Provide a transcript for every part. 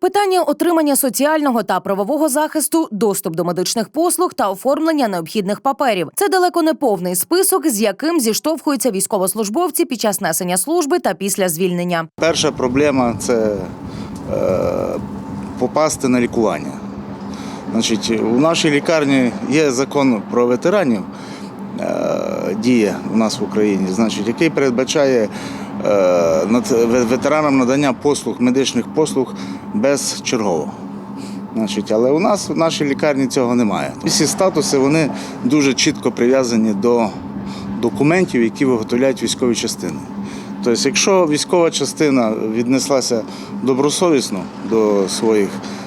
Питання отримання соціального та правового захисту, доступ до медичних послуг та оформлення необхідних паперів це далеко не повний список, з яким зіштовхуються військовослужбовці під час несення служби та після звільнення. Перша проблема це е, попасти на лікування. Значить, у нашій лікарні є закон про ветеранів, е, діє у нас в Україні, значить, який передбачає ветеранам надання послуг, медичних послуг безчергово. Значить, але у нас в нашій лікарні цього немає. Всі статуси вони дуже чітко прив'язані до документів, які виготовляють військові частини. Тобто, якщо військова частина віднеслася добросовісно до своїх е,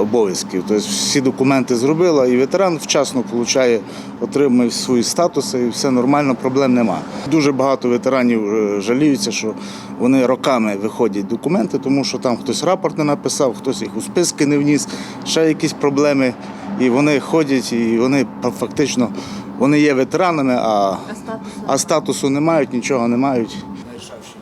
обов'язків, тобто всі документи зробила, і ветеран вчасно получає, отримує свої статуси, і все нормально, проблем нема. Дуже багато ветеранів е, жаліються, що вони роками виходять документи, тому що там хтось рапорт не написав, хтось їх у списки не вніс, ще якісь проблеми. І вони ходять, і вони фактично вони є ветеранами, а, а статусу не мають, нічого не мають.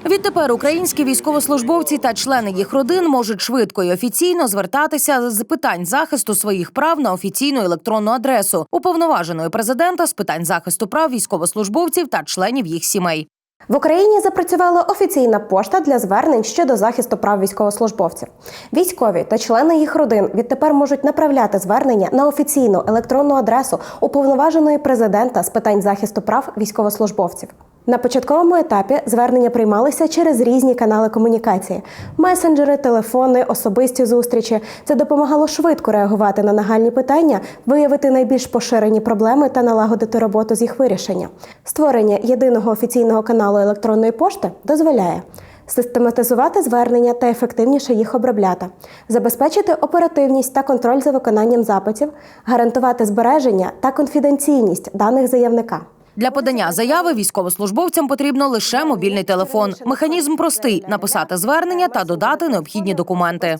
Відтепер українські військовослужбовці та члени їх родин можуть швидко і офіційно звертатися з питань захисту своїх прав на офіційну електронну адресу уповноваженої президента з питань захисту прав військовослужбовців та членів їх сімей. В Україні запрацювала офіційна пошта для звернень щодо захисту прав військовослужбовців. Військові та члени їх родин відтепер можуть направляти звернення на офіційну електронну адресу уповноваженої президента з питань захисту прав військовослужбовців. На початковому етапі звернення приймалися через різні канали комунікації: месенджери, телефони, особисті зустрічі. Це допомагало швидко реагувати на нагальні питання, виявити найбільш поширені проблеми та налагодити роботу з їх вирішення. Створення єдиного офіційного каналу електронної пошти дозволяє. Систематизувати звернення та ефективніше їх обробляти, забезпечити оперативність та контроль за виконанням запитів, гарантувати збереження та конфіденційність даних заявника. Для подання заяви військовослужбовцям потрібно лише мобільний телефон. Механізм простий написати звернення та додати необхідні документи.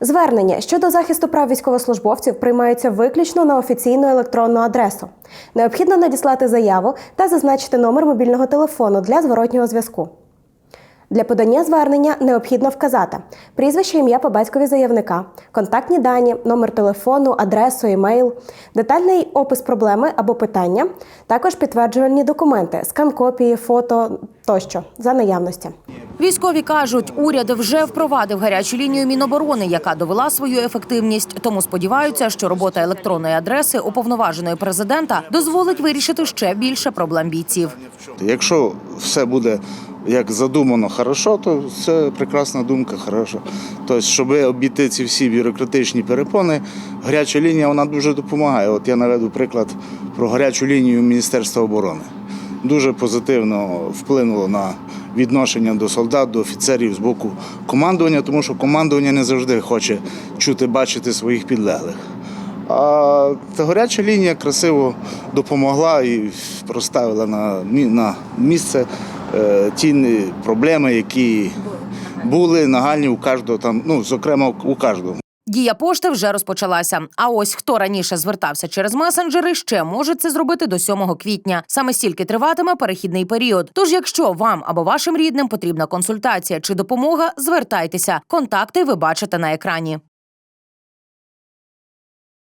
Звернення щодо захисту прав військовослужбовців приймаються виключно на офіційну електронну адресу. Необхідно надіслати заяву та зазначити номер мобільного телефону для зворотнього зв'язку. Для подання звернення необхідно вказати прізвище, ім'я по батькові заявника, контактні дані, номер телефону, адресу, імейл, детальний опис проблеми або питання, також підтверджувальні документи, скан копії, фото тощо за наявності. Військові кажуть, уряд вже впровадив гарячу лінію Міноборони, яка довела свою ефективність. Тому сподіваються, що робота електронної адреси уповноваженої президента дозволить вирішити ще більше проблем бійців. Якщо все буде як задумано хорошо, то це прекрасна думка, хорошо. Тобто, щоб обійти ці всі бюрократичні перепони, гаряча лінія вона дуже допомагає. От я наведу приклад про гарячу лінію Міністерства оборони. Дуже позитивно вплинуло на відношення до солдат, до офіцерів з боку командування, тому що командування не завжди хоче чути, бачити своїх підлеглих. А та гаряча лінія красиво допомогла і проставила на, на місце ті проблеми, які були нагальні у кожного там, ну, зокрема, у кожного. Дія пошти вже розпочалася. А ось хто раніше звертався через месенджери, ще може це зробити до 7 квітня. Саме стільки триватиме перехідний період. Тож, якщо вам або вашим рідним потрібна консультація чи допомога, звертайтеся. Контакти ви бачите на екрані.